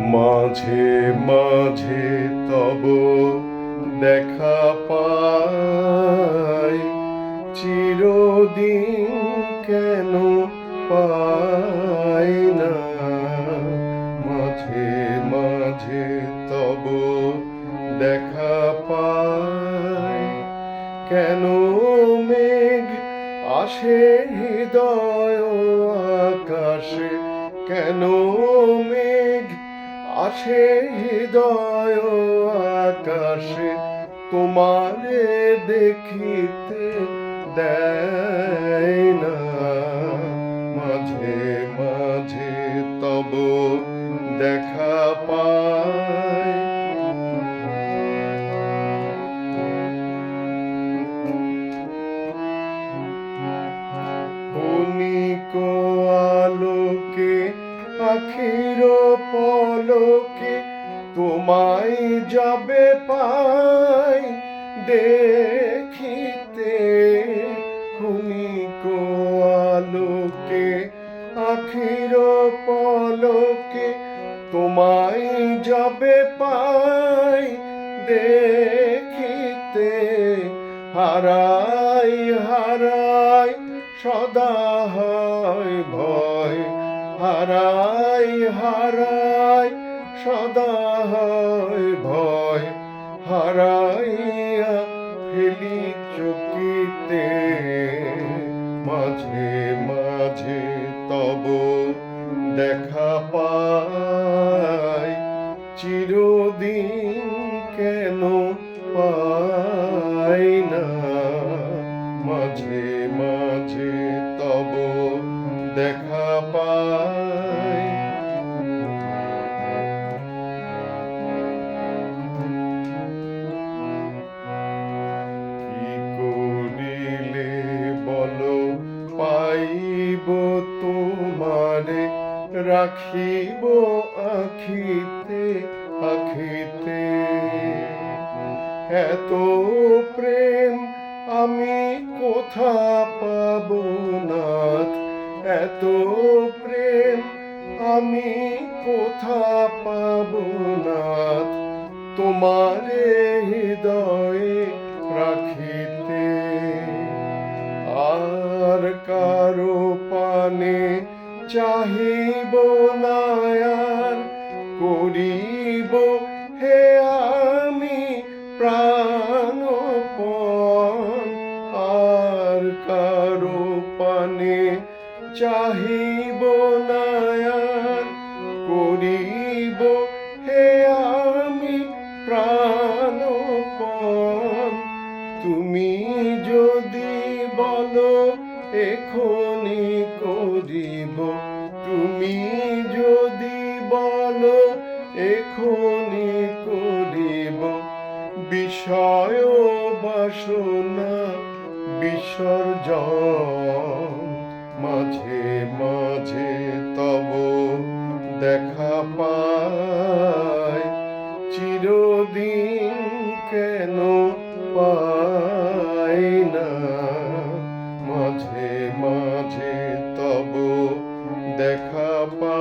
মাঝে মাঝে তব দেখা পাই। চিরদিন কেন পাই না? মাঝে মাঝে তব দেখা পাই। কেন মেঘ আসে হৃদয় আকাশে? কেন মেঘ আসে হৃদয় আকাশে তোমারে দেখিতে দেয় না। মাঝে মাঝে তব দেখা পায় আখির পলকে তোমায় যাবে পাই দেখিতে। ক্ষণিক আলোকে আখির পলকে তোমায় যাবে পাই দেখিতে। হারাই হারাই, সদা হয় ভয় হারাই হারাই, সদা হয় ভয়। হারাইয়া ফেলি চকিতে, মাঝে মাঝে তব দেখা পাই। চিরদিন কেন পাই না? মাঝে মাঝে তব দেখা রাখিব আখিতে আখিতে। এত প্রেম আমি কোথা পাব নাথ? এত প্রেম আমি কোথা পাব নাথ? তোমারে হৃদয়ে রাখিতে। আর কারও পানে চাহিব না আর করিব হে আমি প্রাণপণ। আর কারও পানে চাহিব না আর করিব হে আমি প্রাণপণ। তুমি যদি বলো এখনি করিব। তুমি যদি বলো এখনি করিব। বিষয় বাসনা বিসর্জন। মাঝে মাঝে তব দেখা পায়। চিরদিন কেন পায়? দেখা পা